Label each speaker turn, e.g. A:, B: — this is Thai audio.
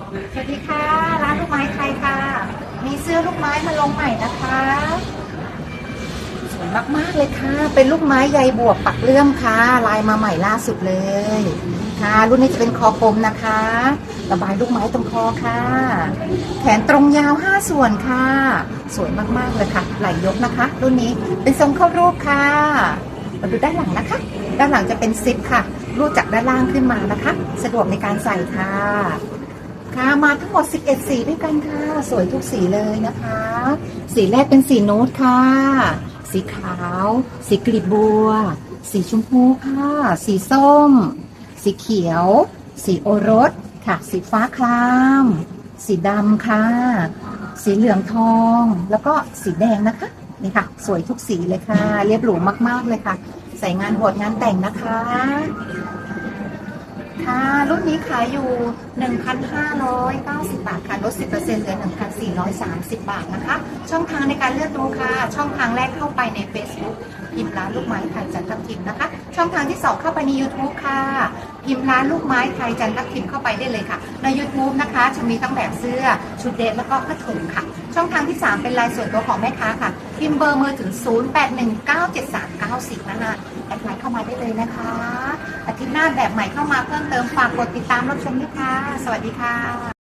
A: สวัสดีค่ะ ร้านลูกไม้ไทยค่ะ มีเสื้อลูกไม้มาลงใหม่นะคะสวยมากๆเลยค่ะ เป็นลูกไม้ใยบวกปักเลื่อมค่ะ ลายมาใหม่ล่าสุดเลย ค่ะ รุ่นนี้จะเป็นคอกลมนะคะ ระบายลูกไม้ตรงคอค่ะ แขนตรงยาว5ส่วนค่ะ สวยมากๆเลยค่ะ ไหลยกนะคะ รุ่นนี้เป็นทรงเข้ารูปค่ะมาดูด้านหลังนะคะ ด้านหลังจะเป็นซิปค่ะ รูดจากด้านล่างขึ้นมานะคะ สะดวกในการใส่ค่ะ ค่ะมาทั้งหมด 11 สีด้วยกันค่ะ สวยทุกสีเลยนะคะ สีแรกเป็นสีนูดค่ะ สีขาว สีกลีบบัว สีชมพูค่ะ สีส้ม สีเขียว สีโอรสค่ะ สีฟ้าคราม สีดำค่ะ สีเหลืองทอง แล้วก็สีแดงนะคะนี่ค่ะ สวยทุกสีเลยค่ะ เรียบหรูมากๆเลยค่ะ ใส่งานบวชงานแต่งนะคะ ค่ะ รุ่นนี้ขายอยู่ 1,590 บาทค่ะ ลด 10%เหลือ 1,430 บาทนะคะ ช่องทางในการเลือกดูค่ะ ช่องทางแรกเข้าไปใน Facebook พิมพ์ร้านลูกไม้ไทยจันททิมนะคะ ช่องทางที่ 2 เข้าไปใน YouTube ค่ะ พิมพ์ร้านลูกไม้ไทยจันททิมเข้าไปได้เลยค่ะ ใน YouTube นะคะจะมีทั้งแบบเสื้อ ชุดเดทแล้วก็ผ้าถุงค่ะ ช่องทางที่ 3 เป็นไลน์ส่วนตัวของแม่ค้าค่ะ พิมพ์เบอร์มือถึง 08197390นั่นะแอดไลน์เข้ามาได้เลยนะคะ น้าแบบใหม่เข้ามาเพิ่มเติมฝากกดติดตามรับชมด้วยค่ะ สวัสดีค่ะ